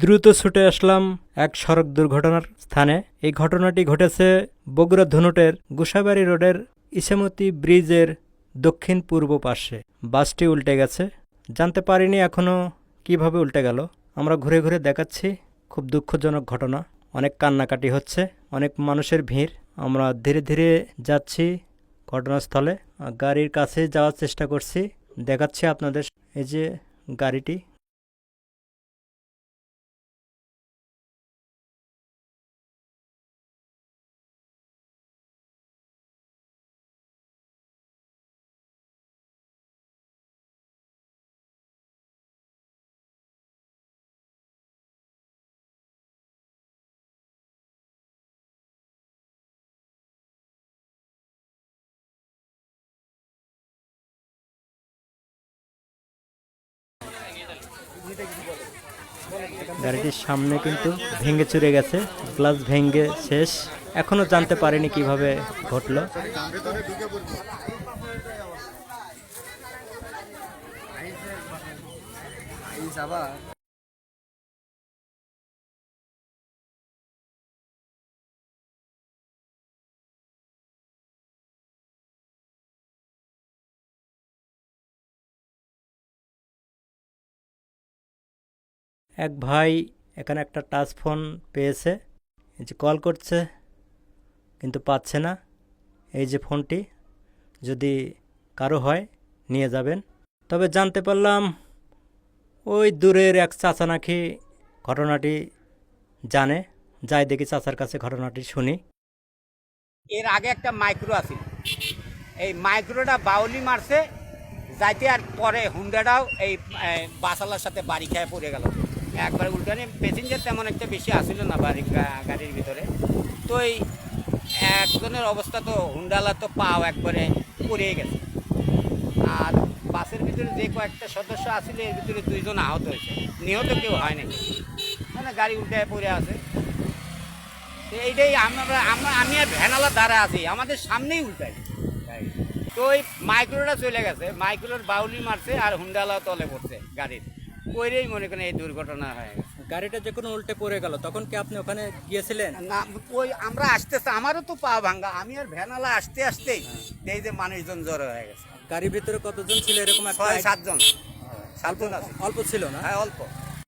দ্রুত ছুটে আসলাম এক সড়ক দুর্ঘটনার স্থানে। এই ঘটনাটি ঘটেছে বগুড়া ধুনুটের গোসাবাড়ি রোডের ইসামতি ব্রিজের দক্ষিণ পূর্ব পাশে। বাসটি উল্টে গেছে। জানতে পারিনি এখনও কীভাবে উল্টে গেল। আমরা ঘুরে ঘুরে দেখাচ্ছি। খুব দুঃখজনক ঘটনা। অনেক কান্নাকাটি হচ্ছে, অনেক মানুষের ভিড়। আমরা ধীরে ধীরে যাচ্ছি ঘটনাস্থলে। গাড়ির কাছে যাওয়ার চেষ্টা করছি। দেখাচ্ছি আপনাদের এই যে গাড়িটি গাড়িটির সামনে কিন্তু ভেঙে চুরে গেছে। গ্লাস ভেঙে শেষ। এখনও জানতে পারিনি কীভাবে ঘটলো। এক ভাই এখানে একটা টাচ ফোন পেয়েছে, এই যে কল করছে, কিন্তু পাচ্ছে না। এই যে ফোনটি যদি কারও হয়, নিয়ে যাবেন। তবে জানতে পারলাম, ওই দূরের এক চাচা নাকি ঘটনাটি জানে। যাই দেখি চাচার কাছে ঘটনাটি শুনি। এর আগে একটা মাইক্রো আছে এই মাইক্রোটা বাউলি মারছে, যাইতে আর পরে হুন্ডাটাও এই বাসালার সাথে বাড়ি খেয়ে পড়ে গেল। একবারে উল্টানে প্যাসেঞ্জার তেমন একটা বেশি আসিল না বাড়ি গাড়ির ভিতরে। তো এই একজনের অবস্থা তো হুন্ডালা তো পাও একবারে পড়ে গেছে। আর বাসের ভিতরে যে কয়েকটা সদস্য আসলে, এর ভিতরে দুইজন আহত হয়েছে। নিহত কেউ হয় হয়নি মানে গাড়ি উল্টায় পড়ে আছে। তো এইটাই আমরা আমরা, আমি আর ভ্যানালা দ্বারা আছি, আমাদের সামনেই উল্টাই তো ওই মাইক্রোটা চলে গেছে, মাইক্রোর বাউলি মারছে আর হুন্ডালা তলে পড়ছে গাড়ির। ওইটাই মনে করেন এই দুর্ঘটনা হয়ে গেছে। গাড়িটা যে কোনো উল্টে পড়ে গেল তখন কি আপনি ওখানে গিয়েছিলেন? না ওই আমরা আসতে আমারও তো পা ভাঙ্গা আমি আর ভ্যানালা আসতে আসতেই এই যে মানুষজন জড়ো হয়ে গেছে। গাড়ির ভিতরে কতজন ছিল এরকম ছয় সাতজন। সাতজন আছে। অল্প ছিল না? হ্যাঁ অল্প।